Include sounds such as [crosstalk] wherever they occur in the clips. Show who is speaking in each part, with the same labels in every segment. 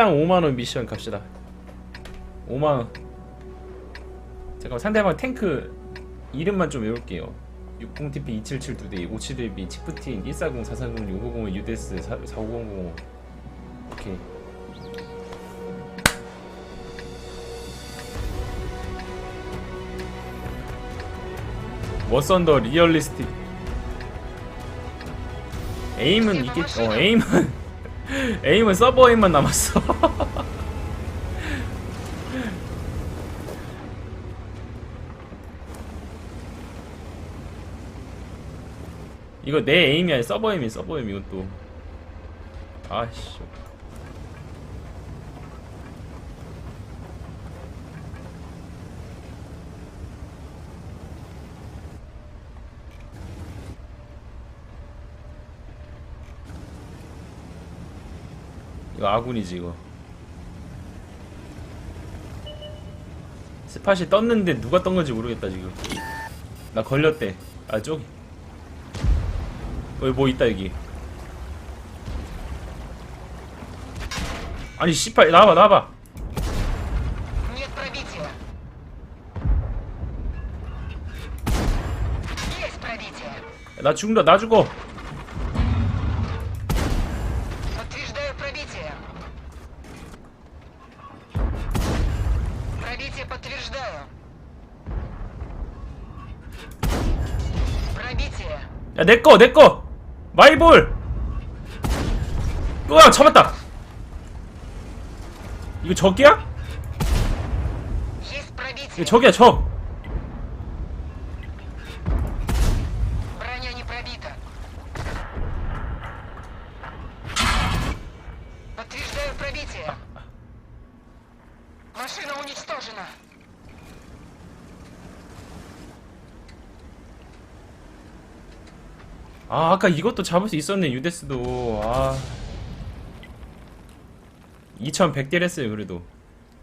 Speaker 1: 킬당 5만원 미션 갑시다. 5만원. 잠깐만 상대방 탱크 이름만 좀 외울게요. 60TP 2772대 57DB 치프틴 140 440 650 UDS 4500 오케이. 워썬더 리얼리스틱. 에임은 이게 어 에임은 [laughs] 에임은 서버 에임만 남았어. [laughs] 이거 내 에임이 아니라 서버 에임이 서버 에임. 이것도. 아씨 이거 아군이지 이거. 스팟이 떴는데 누가 떤 건지 모르겠다 지금. 나 걸렸대. 아 저기. 여기 뭐 있다 여기. 아니 씨발 나와봐 나와봐. 나 죽는다 나 죽어. 내꺼 내꺼 마이볼. 우와 잡았다. 이거 적이야? 이거 적이야 적. 아 아까 이것도 잡을 수 있었네 유데스도. 아. 2100딜 했어요 그래도.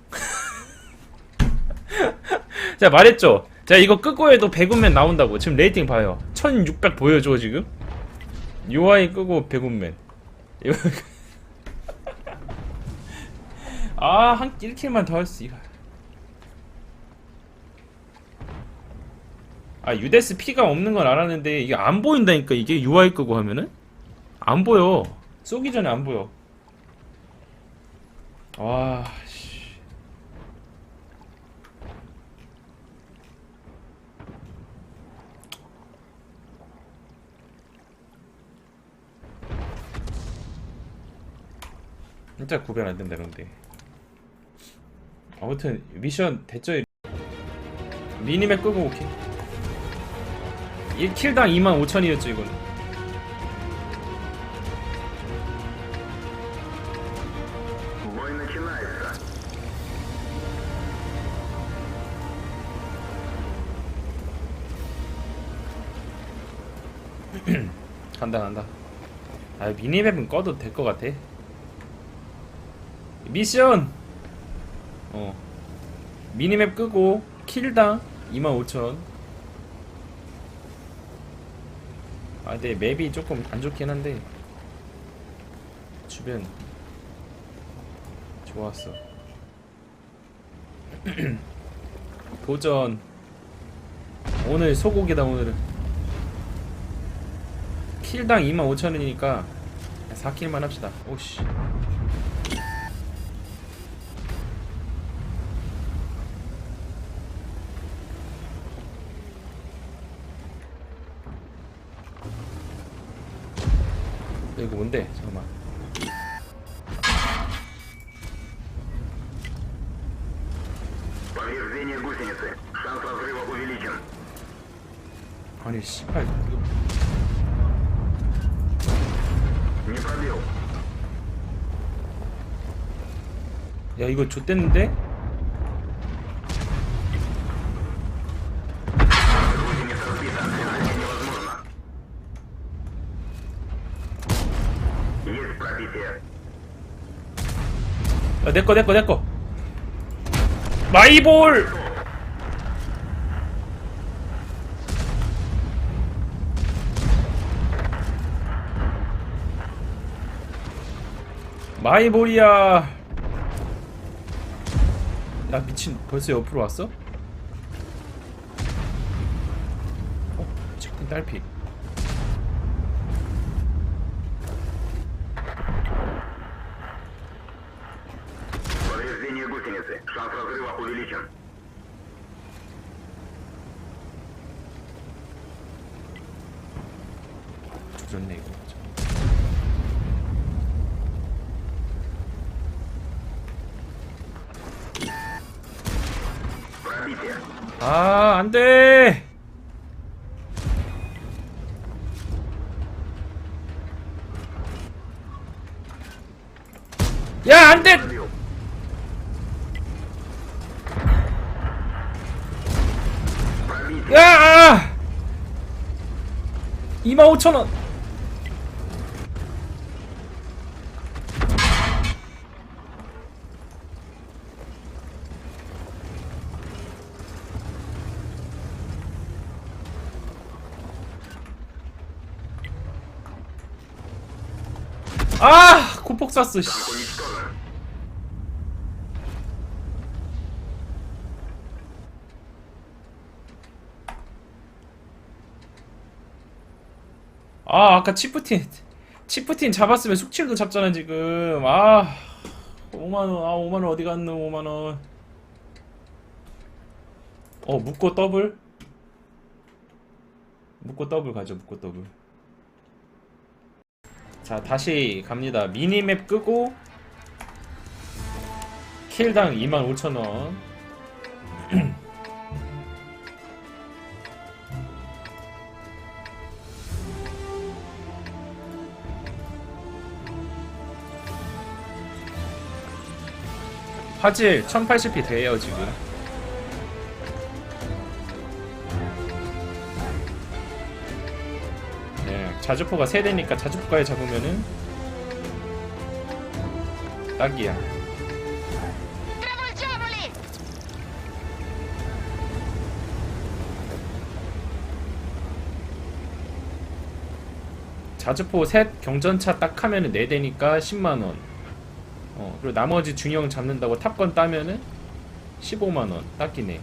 Speaker 1: [laughs] 자 말했죠? 자 이거 끄고 해도 100운맨 나온다고. 지금 레이팅 봐요. 1600 보여줘 지금? UI 끄고 100운맨. 이거 [laughs] 아한 1킬만 더 할 수 있어 아 유데스 피가 없는 건 알았는데 이게 안 보인다니까 이게 UI 끄고 하면은? 안 보여. 쏘기 전에 안 보여. 와 씨. 진짜 구별 안 된다 근데 아무튼 미션 됐죠? 미니맵 끄고 오케이 1킬당 25,000이었죠
Speaker 2: 이거는. [clears throat]
Speaker 1: 간다 간다. 아 미니맵은 꺼도 될 것 같아. 미션! 어. 미니맵 끄고 킬당 25,000 근데 맵이 조금 안 좋긴 한데 주변 좋았어. [clears throat] 도전. 오늘 소고기다 오늘은. 킬당 25,000원이니까 4킬만 합시다. 오씨 여기 뭔데? 잠깐만. 아니 씨발 야 이거 좆됐는데?
Speaker 2: Есть пробитие.
Speaker 1: 야 내꺼 내꺼 내꺼 마이볼 마이볼이야 야 미친 벌써 옆으로 왔어? 어? 치킨 딸피
Speaker 2: Шанс разрыва увеличен.
Speaker 1: 조졌네 이거
Speaker 2: Пробитие.
Speaker 1: 아 안돼 야 안돼 25,000원 아 고폭 쐈어 씨. 아 아까 치프틴 치프틴 잡았으면 숙칠도 잡잖아 지금. 아 5만원 아 5만원 어디 갔노 5만원. 어 묶고 더블? 묶고 더블 가죠 묶고 더블. 자 다시 갑니다. 미니맵 끄고 킬당 25,000원 화질 1080p 돼요 지금. 네 자주포가 세대니까 자주포가에 잡으면은 딱이야. 자주포 셋 경전차 딱 하면은 4대니까 10만원. 그리고 나머지 중형 잡는다고 탑건 따면은 15만원 딱이네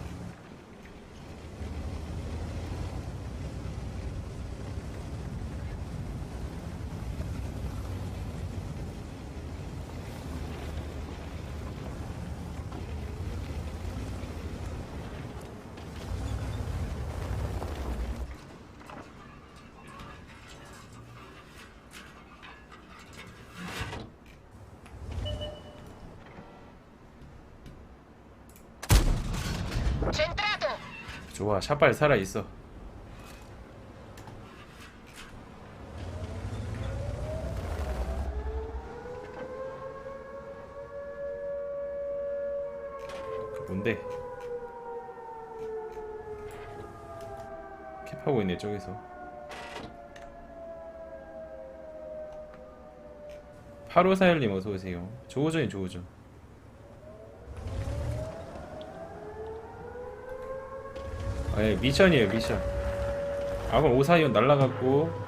Speaker 1: 좋아 샷발 살아있어. 그 뭔데? 캡하고 있네 저기서. 파로사열님 어서오세요. 조우전이 조우전 예, 미션이에요 미션. 아군 오사이온 날라갔고.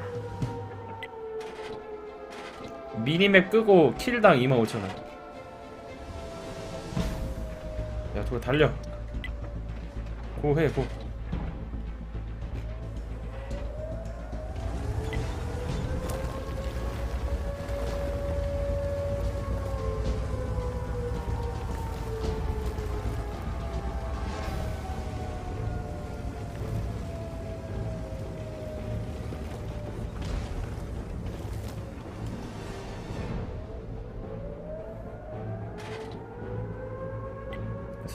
Speaker 1: 미니맵 끄고 킬당 25,000원. 야 저거 달려. 고해 고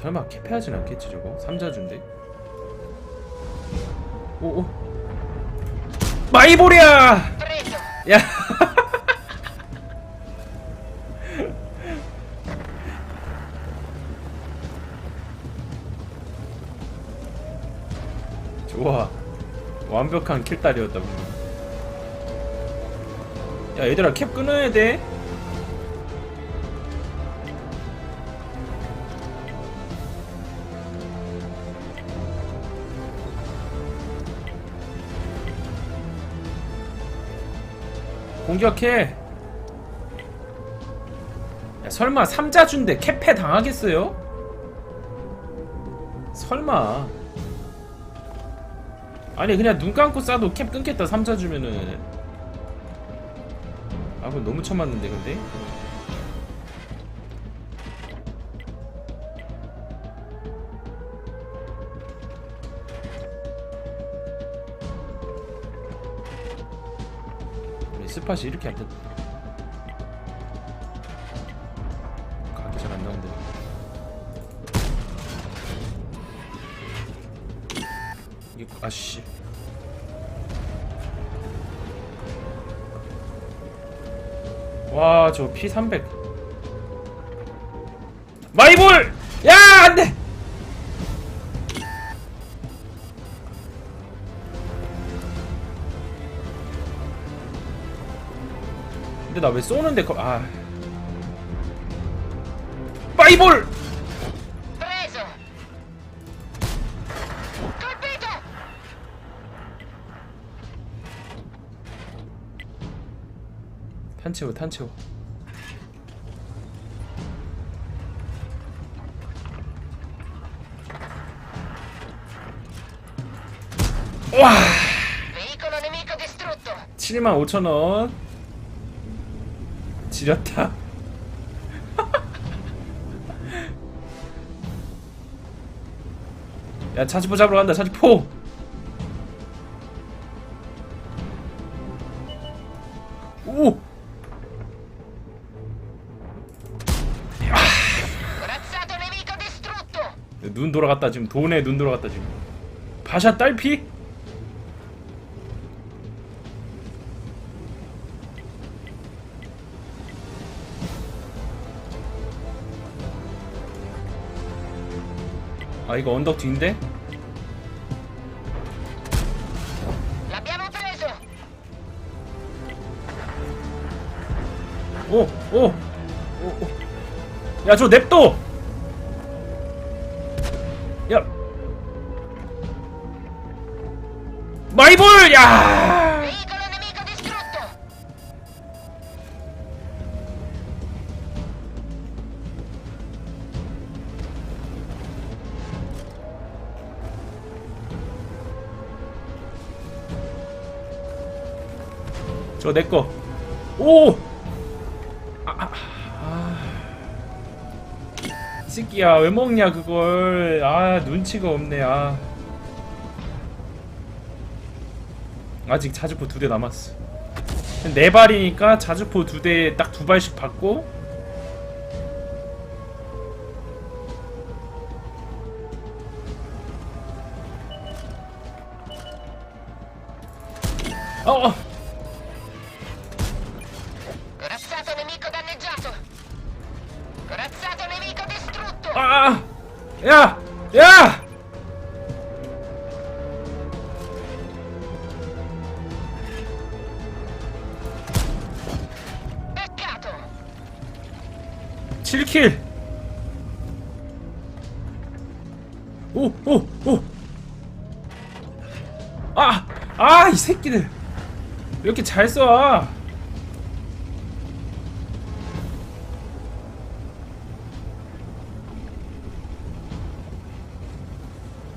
Speaker 1: 설마 캡해하진 않겠지 저거? 삼자준데? 오오!
Speaker 3: Preso!
Speaker 1: 야 [laughs] 좋아 완벽한 킬딸이었다 방금 야 얘들아 캡 끊어야 돼 공격해. 야, 설마 삼자준데 캡해 당하겠어요? 설마. 아니 그냥 눈 감고 쏴도 캡 끊겠다 3차 주면은. 아 그거 너무 쳐맞는데 근데 스팟이 이렇게 안 된다 각이 잘 안 나오는데. 이게 아씨. 와저피300 마이볼 나 왜 쏘는데 거... 아 마이볼
Speaker 3: Preso! Colpito!
Speaker 1: 탄 채워 탄 채워 와
Speaker 3: Veicolo nemico distrutto!
Speaker 1: 7만 5천 원 지렸다. [laughs] 야 차지포 잡으러 간다 차지포! 오! 눈 돌아갔다 지금. 돈에 눈 돌아갔다 지금. 바샤 딸피? 아 이거 언덕 뒤인데? 오! 오! 오! 오. 야, 저 냅둬! 야! 마이볼! 야! 저 내꺼. 오! 아, 아, 아. 이 새끼야, 왜 먹냐, 그걸. 아, 눈치가 없네, 아. 아직 자주포 두 대 남았어. 네 발이니까 자주포 두 대 딱 두 발씩 받고. 7킬! 오! 오! 오! 아! 아! 이 새끼들! 왜 이렇게 잘 쏴? 아,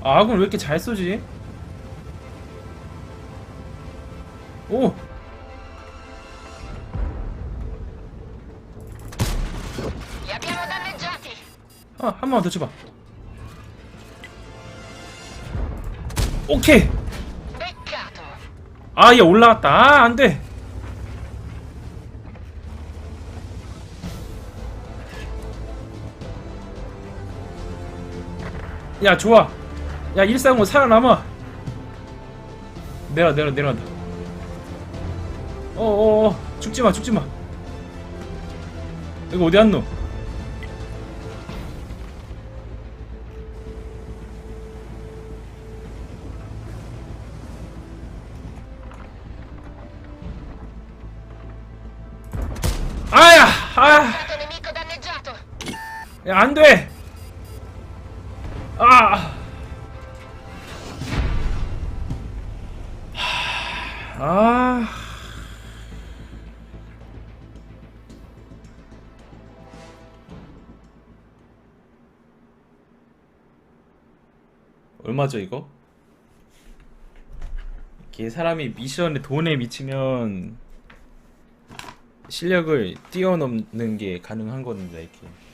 Speaker 1: 아군 왜 이렇게 잘 쏘지? 오! 한 번만 더 쳐봐. 오케이!
Speaker 3: Peccato!
Speaker 1: 아, 얘 올라갔다. 아, 안 돼. 야, 좋아. 야, 135 살아남아. 내려, 내려, 내려간다. 어어어, 죽지 마, 죽지 마. 이거 어디 갔노? 야, 안 돼! 아! 아. 얼마죠 이거? 이게 사람이 미션에 돈에 미치면 실력을 뛰어넘는 게 가능한 겁니다 이렇게